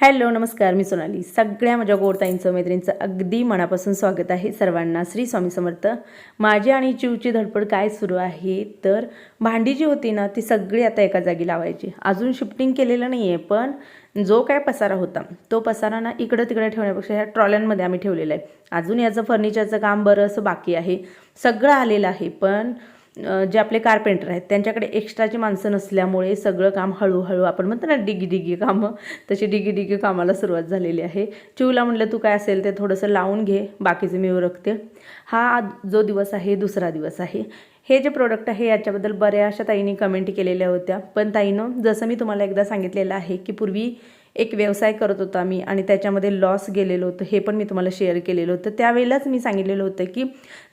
Hello नमस्कार. मी सोनाली. सगळ्या माझ्या गोडताईंचं मैत्रिणींचं अगदी मनापासून स्वागत आहे सर्वांना. श्री स्वामी समर्थ. माझी आणि चिवची धडपड काय सुरू आहे? तर भांडी जी होती ना ती सगळी आता एका जागी लावायची. अजून शिफ्टिंग केलेलं नाही आहे पण जो काय पसारा होता तो पसारा ना इकडं तिकडे ठेवण्यापेक्षा ह्या ट्रॉल्यांमध्ये आम्ही ठेवलेला आहे. अजून याचं फर्निचरचं काम बरं असं बाकी आहे. सगळं आलेलं आहे पण जे आपले कार्पेंटर आहेत त्यांच्याकडे एक्स्ट्राची माणसं नसल्यामुळे सगळं काम हळूहळू आपण म्हणतो ना डिगी डिगी कामं तशी डिगी डिगी कामाला सुरुवात झालेली आहे. चिवला म्हटलं तू काय असेल ते थोडंसं लावून घे बाकीचं मी ओरखते हा जो दिवस आहे दुसरा दिवस आहे. हे जे प्रोडक्ट आहे याच्याबद्दल बऱ्याचशा ताईंनी कमेंट केलेल्या होत्या. पण ताईनं जसं मी तुम्हाला एकदा सांगितलेलं आहे की पूर्वी एक व्यवसाय करत होता मी आणि त्याच्यामध्ये लॉस गेलेलो होतं हे पण मी तुम्हाला शेअर केलेलं होतं. त्यावेळेलाच मी सांगितलेलं होतं की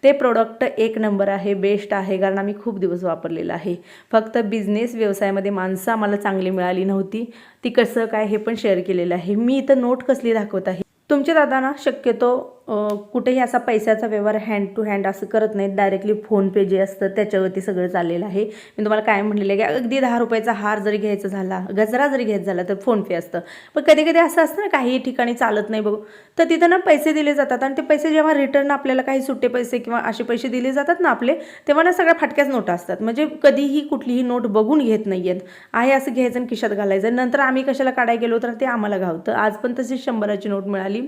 ते प्रोडक्ट एक नंबर आहे बेस्ट आहे कारण आम्ही खूप दिवस वापरलेलं आहे. फक्त बिझनेस व्यवसायामध्ये माणसं आम्हाला चांगली मिळाली नव्हती. ती कसं काय हे पण शेअर केलेलं आहे. मी इथं नोट कसली दाखवत आहे? तुमच्या दादांना शक्यतो कुठेही असा पैशाचा व्यवहार हँड टू हँड असं करत नाहीत. डायरेक्टली फोनपे जे असतं त्याच्यावरती सगळं चाललेलं आहे. मी तुम्हाला काय म्हणलेलं आहे की अगदी दहा रुपयाचा हार जरी घ्यायचा झाला गजरा जरी घ्यायचा झाला तर फोनपे असतं. पण कधी कधी असं असतं ना काही ठिकाणी चालत नाही बघू. तर तिथं ना पैसे दिले जातात आणि ते पैसे जेव्हा रिटर्न आपल्याला काही सुट्टे पैसे किंवा असे पैसे दिले जातात ना आपले तेव्हा ना सगळ्या फाटक्याच नोटा असतात. म्हणजे कधीही कुठलीही नोट बघून घेत नाही आहेत आहे असं घ्यायचं आणि खिशात घालायचं. नंतर आम्ही कशाला काढायला गेलो तर ते आम्हाला घावतं. आज पण तशीच शंभराची नोट मिळाली.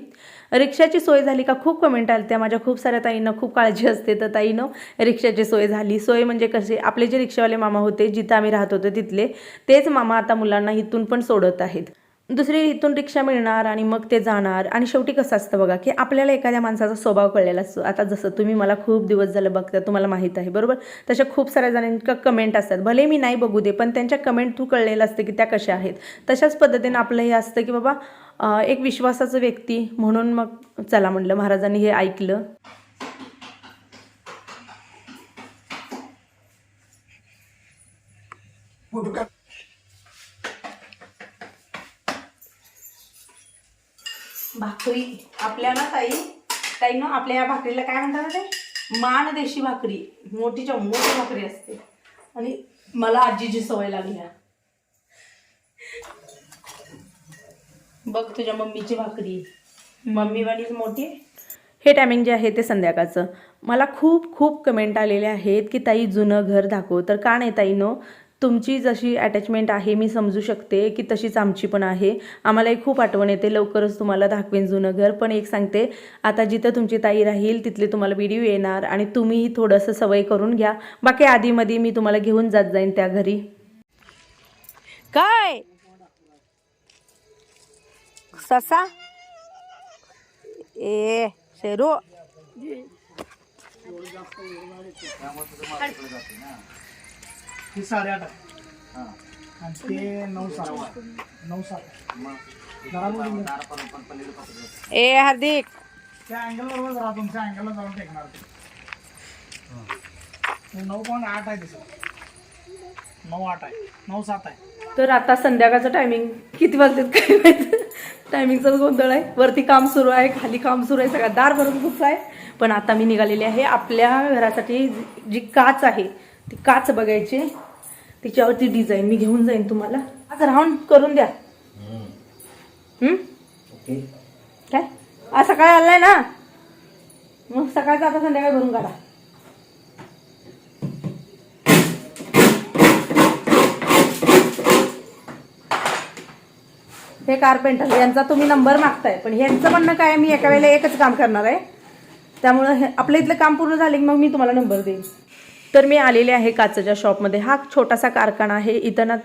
रिक्षाची सोय झाली का? खूप कमेंट आल्या त्या माझ्या. खूप साऱ्या ताईंना खूप काळजी असते तर ताईनं रिक्षाची सोय झाली. सोय म्हणजे कसे आपले जे रिक्षावाले मामा होते जिथं आम्ही राहत होतो तिथले तेच मामा आता मुलांना इथून पण सोडत आहेत. दुसरी इथून रिक्षा मिळणार आणि मग ते जाणार. आणि शेवटी कसं असतं बघा की आपल्याला एखाद्या माणसाचा स्वभाव कळलेला असतो. आता जसं तुम्ही मला खूप दिवस झालं बघता तुम्हाला माहीत आहे बरोबर? तशा खूप साऱ्या जणांच्या कमेंट असतात. भले मी नाही बघू दे पण त्यांच्या कमेंट थ्रू कळलेलं असतं की त्या कशा आहेत. तशाच पद्धतीनं आपलं हे असतं की बाबा एक विश्वासाचं व्यक्ती म्हणून मग चला म्हणलं महाराजांनी हे ऐकलं. भाकरी आपल्या ना ताई? ताई ना आपल्या या भाकरीला काय म्हणतात ना ते मानदेशी भाकरी. मोठीच्या मोठी भाकरी असते. आणि मला आजीची सवय लागली बघ तुझ्या मम्मीची भाकरी. मम्मी वालीच मोठी. हे टायमिंग जे आहे ते संध्याकाळचं. मला खूप खूप कमेंट आलेले आहेत की ताई जुनं घर दाखव. तर का नाही ताई नो? तुमची जशी अटॅचमेंट आहे मी समजू शकते की तशीच आमची पण आहे. आम्हालाही खूप आठवण येते. लवकरच तुम्हाला दाखवेन जुनं घर. पण एक सांगते आता जिथं तुमची ताई राहील तिथले तुम्हाला व्हिडिओ येणार आणि तुम्हीही थोडंसं सवय करून घ्या. बाकी आधीमध्ये मी तुम्हाला घेऊन जात जाईन त्या घरी. काय? ससा? ए शेरू? ही साडेआठ आहे. आणि ते नऊ सात नऊ सात जरा. ए हार्दिक. त्या अँगल बरोबर जरा तुमच्या अँगलला जाऊन टेकणार ते. हे नऊ पॉईंट आठ आहे तिथं नऊ आठ आहे. नऊ सात आहे. तर आता संध्याकाळचं टायमिंग किती वाजलेत काय माहिती? टायमिंगचा गोंधळ आहे. वरती काम सुरू आहे खाली काम सुरू आहे सगळा दार भरून खूप आहे. पण आता मी निघालेली आहे आपल्या घरासाठी जी- काच आहे ती काच बघायची. तिच्यावरती डिझाईन मी घेऊन जाईन तुम्हाला. आज राहून करून द्या. हं? काय? आज सकाळी आलाय ना? मग सकाळचं आता संध्याकाळी भरून काढा. हे कारपेंटर यांचा तुम्ही नंबर मागताय. पण ह्यांचं म्हणणं काय मी एका वेळेला एकच काम करणार आहे. त्यामुळं हे इथलं काम पूर्ण झाले की मग मी तुम्हाला नंबर देईन. तर मी आलेले आहे काचेच्या शॉपमध्ये हा छोटासा कारखाना आहे. इथं ना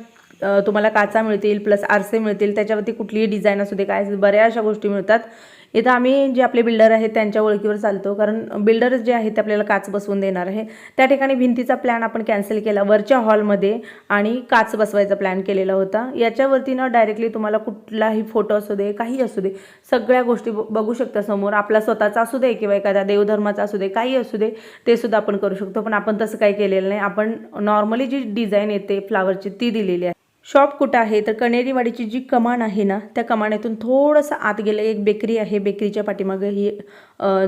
तुम्हाला काचा मिळतील प्लस आरसे मिळतील. त्याच्यावरती कुठलीही डिझाईन असू दे काय बऱ्याचशा गोष्टी मिळतात. इथं आम्ही जे आपले बिल्डर आहेत त्यांच्या ओळखीवर चालतो. कारण बिल्डर जे आहेत ते आपल्याला काच बसवून देणार आहे. त्या ठिकाणी भिंतीचा प्लॅन आपण कॅन्सल केला वरच्या हॉलमध्ये आणि काच बसवायचा प्लॅन केलेला होता. याच्यावरती ना डायरेक्टली तुम्हाला कुठलाही फोटो असू दे काही असू दे सगळ्या गोष्टी ब- बघू शकता समोर. आपला स्वतःचा असू दे किंवा एखाद्या देवधर्माचा असू दे काही असू दे ते सुद्धा आपण करू शकतो. पण आपण तसं काही केलेलं नाही. आपण नॉर्मली जी डिझाईन येते फ्लावरची ती दिलेली आहे. शॉप कुठं आहे? तर कणेरीवाडीची जी कमान आहे ना त्या कमाण्यातून थोडंसं आत गेलं. एक बेकरी आहे बेकरीच्या पाठीमागं ही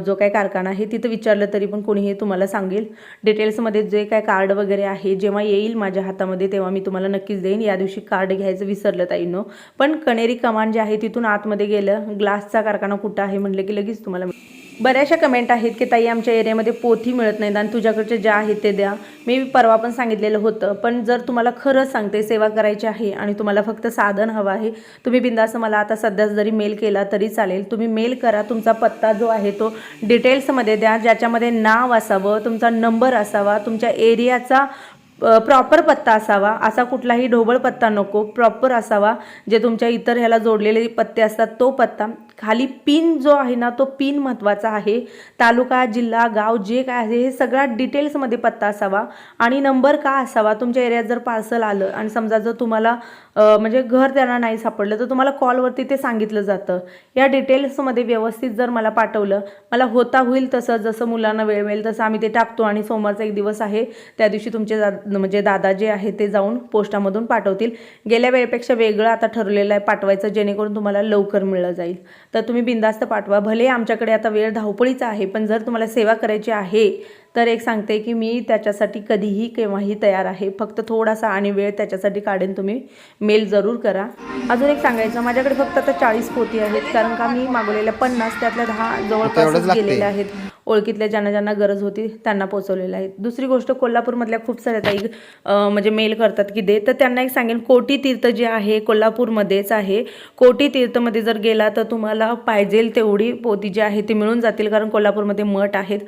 जो काय कारखाना आहे तिथं विचारलं तरी पण कोणी हे तुम्हाला सांगेल. डिटेल्समध्ये जे काय कार्ड वगैरे आहे जेव्हा येईल माझ्या हातामध्ये तेव्हा मी तुम्हाला नक्कीच देईन. या दिवशी कार्ड घ्यायचं विसरलं ताईनो. पण कणेरी कमान जे आहे तिथून आतमध्ये गेलं. ग्लासचा कारखाना कुठं आहे म्हणलं की लगेच तुम्हाला बऱ्याचशा कमेंट आहेत की ताई आमच्या एरियामध्ये पोथी मिळत नाहीत आणि तुझ्याकडचे ज्या आहेत ते द्या. मी परवा पण सांगितलेलं होतं. पण जर तुम्हाला खरंच सांगते सेवा करायची आहे आणि तुम्हाला फक्त साधन हवं आहे तुम्ही बिंदास मला आता सध्या जरी मेल केला तरी चालेल. तुम्ही मेल करा तुमचा पत्ता जो आहे तो डिटेल्समध्ये द्या ज्याच्यामध्ये नाव असावं तुमचा नंबर असावा तुमच्या एरियाचा प्रॉपर पत्ता असावा असा कुठलाही ढोबळ पत्ता नको प्रॉपर असावा जे तुमच्या इतर ह्याला जोडलेले पत्ते असतात तो पत्ता. खाली पिन जो आहे ना तो पिन महत्त्वाचा आहे. तालुका जिल्हा गाव जे काय आहे हे सगळा डिटेल्समध्ये पत्ता असावा. आणि नंबर का असावा तुमच्या एरियात जर पार्सल आलं आणि समजा जर तुम्हाला म्हणजे घर त्यांना नाही सापडलं तर तुम्हाला कॉलवरती ते सांगितलं जातं. या डिटेल्समध्ये व्यवस्थित जर मला पाठवलं मला होता होईल तसं जसं मुलांना वेळ मिळेल तसं आम्ही ते टाकतो. आणि सोमवारचा एक दिवस आहे त्या दिवशी तुमचे दा म्हणजे दादा जे आहे ते जाऊन पोस्टामधून पाठवतील. गेल्या वेळेपेक्षा वेगळं आता ठरलेलं आहे पाठवायचं जेणेकरून तुम्हाला लवकर मिळलं जाईल. तर तुम्ही बिंदास्त पाठवा. भले आमच्याकडे आता वेळ धावपळीचा आहे पण जर तुम्हाला सेवा करायची आहे तर एक सांगते की मी त्याच्यासाठी कधीही केव्हाही तयार आहे. फक्त थोडासा आणि वेळ त्याच्यासाठी काढेन तुम्ही. मेल जरूर करा. अजून एक सांगायचं माझ्याकडे फक्त आता चाळीस पोती आहेत. कारण का मी मागवलेल्या पन्नास त्यातल्या दहा जवळपास गेलेल्या आहेत. ओळखीतल्या ज्यांना ज्यांना गरज होती त्यांना पोचवलेल्या आहेत. दुसरी गोष्ट कोल्हापूरमधल्या खूप साऱ्या ताई म्हणजे मेल करतात की दे. तर त्यांना एक सांगेन कोटी तीर्थ जे आहे कोल्हापूरमध्येच आहे. कोटी तीर्थमध्ये जर गेला तर तुम्हाला पाहिजेल तेवढी पोती जी आहे ती मिळून जातील. कारण कोल्हापूरमध्ये मठ आहेत.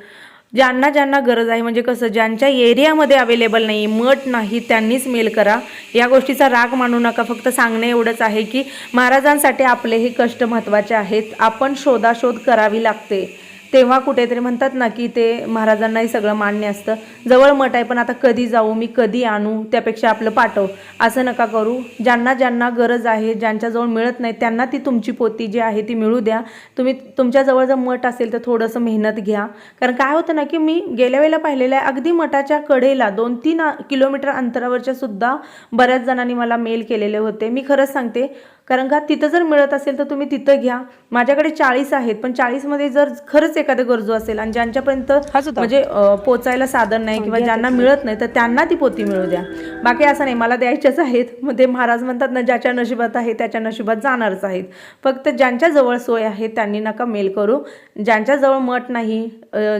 ज्यांना ज्यांना गरज आहे म्हणजे कसं ज्यांच्या एरियामध्ये अवेलेबल नाही मठ नाही त्यांनीच मेल करा. या गोष्टीचा राग मानू नका फक्त सांगणे एवढंच आहे की महाराजांसाठी आपले हे कष्ट महत्त्वाचे आहेत. आपण शोधाशोध करावी लागते. तेव्हा कुठेतरी म्हणतात ना की ते महाराजांनाही सगळं मान्य असतं. जवळ मठ आहे पण आता कधी जाऊ मी कधी आणू त्यापेक्षा आपलं पाठव. असं नका करू. ज्यांना ज्यांना गरज आहे ज्यांच्याजवळ मिळत नाही त्यांना ती तुमची पोती जी आहे ती मिळू द्या. तुम्ही तुमच्याजवळ जर मठ असेल तर थोडंसं मेहनत घ्या. कारण काय होतं ना की मी गेल्या वेळेला पाहिलेलं आहे अगदी मठाच्या कडेला दोन तीन किलोमीटर अंतरावरच्या सुद्धा बऱ्याच जणांनी मला मेल केलेले होते. मी खरंच सांगते कारण का तिथं जर मिळत असेल तर तुम्ही तिथं घ्या. माझ्याकडे चाळीस आहेत पण चाळीसमध्ये जर खरंच एखादं गरजू असेल आणि ज्यांच्यापर्यंत म्हणजे पोचायला साधन नाही किंवा ज्यांना मिळत नाही तर त्यांना ती पोती मिळू द्या. बाकी असं नाही मला द्यायच्याच आहेत. मग ते महाराज म्हणतात ना ज्याच्या नशिबात आहे त्याच्या नशिबात जाणारच आहेत. फक्त ज्यांच्या जवळ सोय आहे त्यांनी नका मेल करू. ज्यांच्या जवळ मठ नाही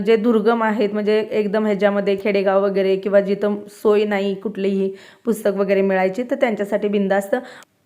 जे दुर्गम आहेत म्हणजे एकदम ह्याच्यामध्ये खेडेगाव वगैरे किंवा जिथं सोय नाही कुठलीही पुस्तक वगैरे मिळायची तर त्यांच्यासाठी बिंदास्त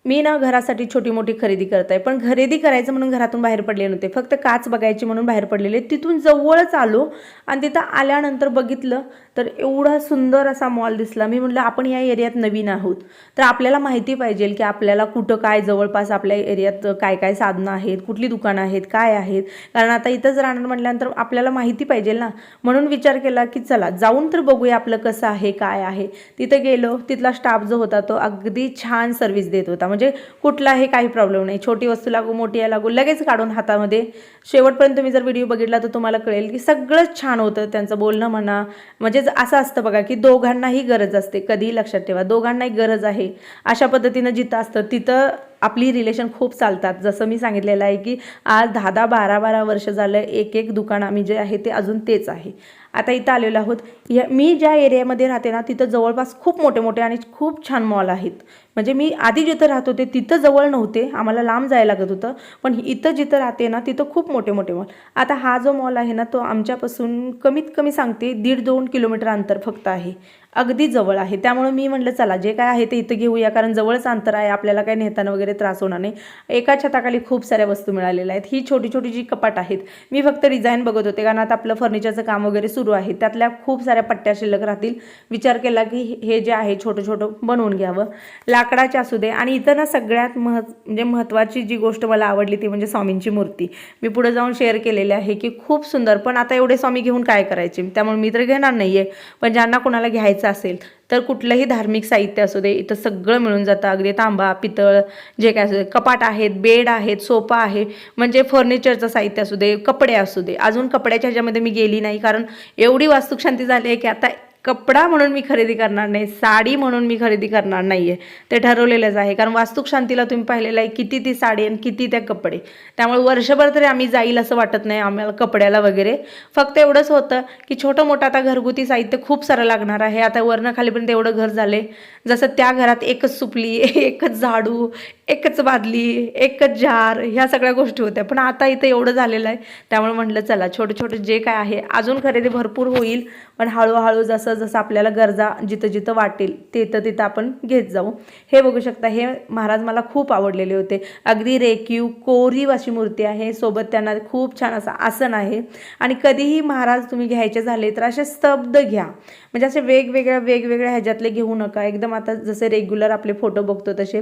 मी ना घरासाठी छोटी मोठी खरेदी करत आहे पण खरेदी करायचं म्हणून घरातून बाहेर पडले नव्हते. फक्त काच बघायची म्हणून बाहेर पडलेले तिथून जवळच आलो आणि तिथं आल्यानंतर बघितलं तर एवढा सुंदर असा मॉल दिसला. मी म्हटलं आपण या एरियात नवीन आहोत. तर आपल्याला माहिती पाहिजे की आपल्याला कुठं काय जवळपास आपल्या एरियात काय काय साधनं आहेत कुठली दुकानं आहेत काय आहेत. कारण आता इथंच राहणार म्हटल्यानंतर आपल्याला माहिती पाहिजे ना. म्हणून विचार केला की चला जाऊन तर बघूया आपलं कसं आहे काय आहे. तिथं गेलो तिथला स्टाफ जो होता तो अगदी छान सर्व्हिस देत होता. म्हणजे कुठलाही काही प्रॉब्लेम नाही. छोटी वस्तू लागू मोठी या लागू लगेच काढून हातामध्ये. शेवटपर्यंत तुम्ही जर व्हिडिओ बघितला तर तुम्हाला कळेल की सगळंच छान होतं त्यांचं बोलणं म्हणा. म्हणजे असं असतं बघा की दोघांनाही गरज असते. कधीही लक्षात ठेवा दोघांनाही गरज आहे. अशा पद्धतीनं जिथं असतं तिथं आपली रिलेशन खूप चालतात. जसं मी सांगितलेलं आहे की आज दहा दहा बारा बारा वर्ष झालं एक एक दुकान आम्ही जे आहे ते अजून तेच आहे. आता इथं आलेलो आहोत. या मी ज्या एरियामध्ये राहते ना तिथं जवळपास खूप मोठे मोठे आणि खूप छान मॉल आहेत. म्हणजे मी आधी जिथं राहत होते तिथं जवळ नव्हते. आम्हाला लांब जायला लागत होतं. पण इथं जिथं राहते ना तिथं खूप मोठे मोठे मॉल. आता हा जो मॉल आहे ना तो आमच्यापासून कमीत कमी सांगते दीड दोन किलोमीटर अंतर फक्त आहे. अगदी जवळ आहे. त्यामुळे मी म्हटलं चला जे काय आहे ते इथं घेऊया कारण जवळच अंतर आहे. आपल्याला काही नेताना वगैरे त्रास होणार नाही. एका छताखाली खूप साऱ्या वस्तू मिळालेल्या आहेत. ही छोटी छोटी जी कपाट आहेत मी फक्त डिझाईन बघत होते कारण आता आपलं फर्निचरचं काम वगैरे सुरू आहे. त्यातल्या खूप साऱ्या पट्ट्या शिल्लक राहतील. विचार केला की हे जे आहे छोटं छोटं बनवून घ्यावं. लाकडाचे असू दे. आणि इथं ना सगळ्यात मह म्हणजे महत्त्वाची जी गोष्ट मला आवडली ती म्हणजे स्वामींची मूर्ती. मी पुढे जाऊन शेअर केलेली आहे की खूप सुंदर. पण आता एवढे स्वामी घेऊन काय करायचे? त्यामुळे मी तर घेणार नाही आहे पण ज्यांना कोणाला घ्यायचं असेल तर कुठलंही धार्मिक साहित्य असू दे इथं सगळं मिळून जातं. अगदी तांबा पितळ जे काय असू दे कपाट आहेत बेड आहेत सोफा आहे म्हणजे फर्निचरचं साहित्य असू दे कपडे असू दे. अजून कपड्याच्या ह्याच्यामध्ये मी गेली नाही कारण एवढी वास्तुशांती झाली आहे की आता कपडा म्हणून मी खरेदी करणार नाही साडी म्हणून मी खरेदी करणार नाही आहे ते ठरवलेलंच आहे. कारण वास्तुक शांतीला तुम्ही पाहिलेलं आहे किती ती साडी आणि किती त्या कपडे. त्यामुळे वर्षभर तरी आम्ही जाईल असं वाटत नाही आम्हाला कपड्याला वगैरे. फक्त एवढंच होतं की छोटं मोठं आता घरगुती साहित्य खूप सारं लागणार आहे. आता वरनं खालीपर्यंत एवढं घर झाले जसं त्या घरात एकच सुपली एकच झाडू एकच बादली एकच जार ह्या सगळ्या गोष्टी होत्या. पण आता इथं एवढं झालेलं आहे. त्यामुळे म्हटलं चला छोटे छोटे जे काय आहे अजून खरेदी भरपूर होईल. पण हळूहळू जसं जसं आपल्याला गरजा जिथं जिथं वाटेल तिथं तिथं आपण घेत जाऊ. हे बघू शकता हे महाराज मला खूप आवडलेले होते. अगदी रेकीव कोरीव अशी मूर्ती आहे. सोबत त्यांना खूप छान असं आसन आहे. आणि कधीही महाराज तुम्ही घ्यायचे झाले तर असे स्तब्ध घ्या. म्हणजे असे वेगवेगळ्या वेगवेगळ्या ह्याच्यातले घेऊ नका. एकदम आता जसे रेग्युलर आपले फोटो बघतो तसे.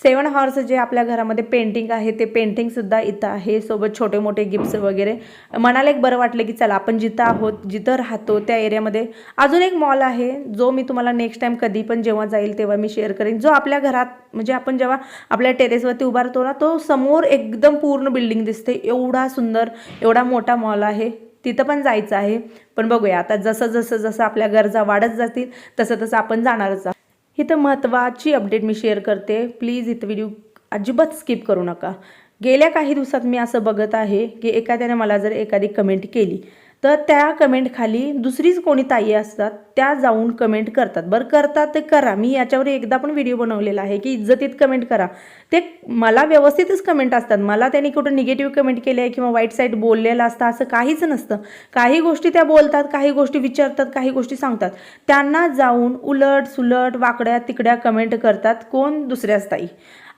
सेवन हॉर्स जे आपल्या घरामध्ये पेंटिंग आहे ते पेंटिंगसुद्धा इथं आहे. सोबत छोटे मोठे गिफ्ट्स वगैरे. मनाला एक बरं वाटलं की चला आपण जिथं आहोत जिथं राहतो त्या एरियामध्ये अजून एक मॉल आहे जो मी तुम्हाला नेक्स्ट टाईम कधी पण जेव्हा जाईल तेव्हा मी शेअर करेन. जो आपल्या घरात म्हणजे आपण जेव्हा आपल्या टेरेसवरती उभारतो ना तो समोर एकदम पूर्ण बिल्डिंग दिसते. एवढा सुंदर एवढा मोठा मॉल आहे. तिथं पण जायचं आहे. पण बघूया आता जसं जसं जसं आपल्या गरजा वाढत जातील तसं तसं आपण जाणारच आहोत. इथं महत्त्वाची अपडेट मी शेअर करते. प्लीज इथं व्हिडिओ अजिबात स्किप करू नका. गेल्या काही दिवसात मी असं बघत आहे की एखाद्याने मला जर एखादी कमेंट केली तर त्या कमेंटखाली दुसरीच कोणी ताई असतात त्या जाऊन कमेंट करतात. बरं करतात ते करा. मी याच्यावर एकदा पण व्हिडिओ बनवलेला आहे की इज्जतीत कमेंट करा. ते मला व्यवस्थितच कमेंट असतात. मला त्यांनी कुठं निगेटिव्ह कमेंट केले आहे किंवा वाईट साईड बोललेलं असतं असं काहीच नसतं. काही गोष्टी त्या बोलतात काही गोष्टी विचारतात काही गोष्टी सांगतात. त्यांना जाऊन उलट सुलट वाकड्या तिकड्या कमेंट करतात कोण? दुसऱ्याच ताई.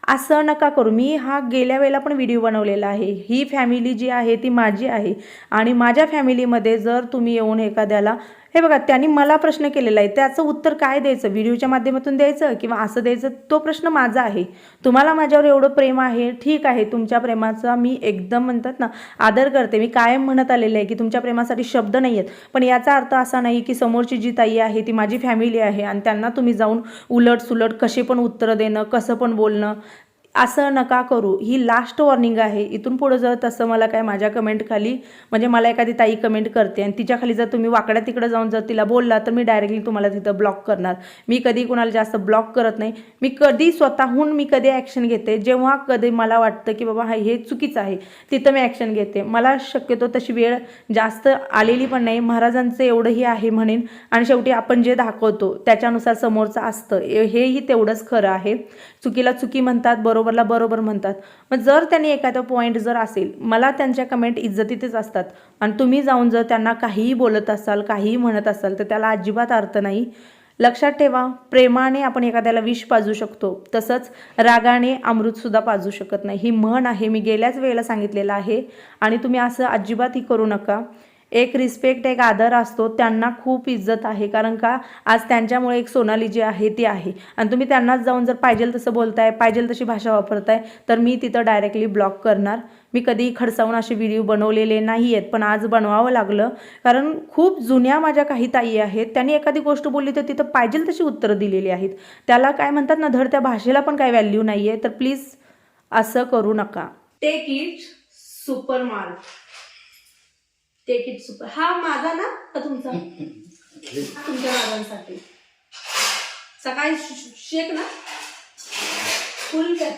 असं नका करू. मी हा गेल्या वेळेला पण व्हिडिओ बनवलेला आहे. ही फॅमिली जी आहे ती माझी आहे. आणि माझ्या फॅमिलीमध्ये जर तुम्ही येऊन एखाद्याला हे बघा त्यांनी मला प्रश्न केलेला आहे त्याचं उत्तर काय द्यायचं? व्हिडिओच्या माध्यमातून द्यायचं किंवा असं द्यायचं? तो प्रश्न माझा आहे. तुम्हाला माझ्यावर एवढं प्रेम आहे? ठीक आहे तुमच्या प्रेमाचा मी एकदम म्हणतात ना आदर करते. मी कायम म्हणत आलेले आहे की तुमच्या प्रेमासाठी शब्द नाही आहेत. पण याचा अर्थ असा नाही की समोरची जी ताई आहे ती माझी फॅमिली आहे आणि त्यांना तुम्ही जाऊन उलट सुलट कसे पण उत्तरं देणं कसं पण बोलणं असं नका करू. ही लास्ट वॉर्निंग आहे. इथून पुढं जर तसं मला काय माझ्या कमेंट खाली म्हणजे मला एखादी ताई कमेंट करते आणि तिच्या खाली जर तुम्ही वाकड्या तिकडं जाऊन जर तिला बोलला तर मी डायरेक्टली तुम्हाला तिथं ब्लॉक करणार. मी कधी कुणाला जास्त ब्लॉक करत नाही. मी कधी स्वतःहून मी कधी ॲक्शन घेते. जेव्हा कधी मला वाटतं की बाबा हा हे चुकीचं आहे तिथं मी ॲक्शन घेते. मला शक्यतो तशी वेळ जास्त आलेली पण नाही. महाराजांचं एवढंही आहे म्हणेन. आणि शेवटी आपण जे दाखवतो त्याच्यानुसार समोरचं असतं. हेही तेवढंच खरं आहे. चुकीला चुकी म्हणतात बरोबर. बरोबरला बरोबर म्हणतात. मग जर त्यांनी एखादा पॉईंट जर असेल मला त्यांच्या कमेंट इज्जतीतच असतात. आणि तुम्ही जाऊन जर त्यांना काहीही बोलत असाल काहीही म्हणत असाल तर त्याला अजिबात अर्थ नाही. लक्षात ठेवा प्रेमाने आपण एखाद्याला विष पाजू शकतो. तसंच रागाने अमृतसुद्धा पाजू शकत नाही. ही म्हण आहे मी गेल्याच वेळेला सांगितलेलं आहे. आणि तुम्ही असं अजिबातही करू नका. एक रिस्पेक्ट एक आदर असतो त्यांना खूप इज्जत आहे. कारण का? आज त्यांच्यामुळे एक सोनाली जी आहे ती आहे. आणि तुम्ही त्यांनाच जाऊन जर पाहिजेल तसं बोलताय पाहिजेल तशी भाषा वापरताय तर मी तिथं डायरेक्टली ब्लॉक करणार. मी कधी खडसावून असे व्हिडिओ बनवलेले नाही आहेत पण आज बनवावं लागलं. कारण खूप जुन्या माझ्या काही ताई आहेत त्यांनी एखादी गोष्ट बोलली तर तिथं पाहिजे तशी उत्तरं दिलेली आहेत. त्याला काय म्हणतात ना धड त्या भाषेला पण काय व्हॅल्यू नाही आहे तर प्लीज असं करू नका. Take it super mark take it super हा माझा ना? का तुमचा. तुमच्या दादांसाठी. सकाळी शेक ना? फुल कर.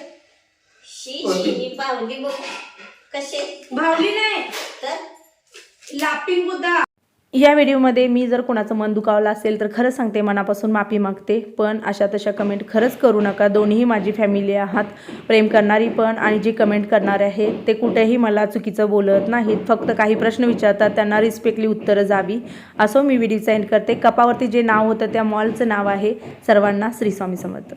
शी शी बाहुली बघ. कसे भावली नाही. तर? लापिंग बुद्धा या व्हिडिओमध्ये मी जर कोणाचं मन दुखावलं असेल तर खरंच सांगते मनापासून माफी मागते पण अशा तशा कमेंट खरंच करू नका. दोन्हीही माझी फॅमिली आहात प्रेम करणारी पण आणि जी कमेंट करणारे आहेत ते कुठेही मला चुकीचं बोलत नाहीत. फक्त काही प्रश्न विचारतात त्यांना रिस्पेक्टली उत्तरं जावी. असं मी व्हिडिओ सेंड करते. कपावरती जे नाव होतं त्या मॉलचं नाव आहे सर्वांना श्रीस्वामी समर्थ.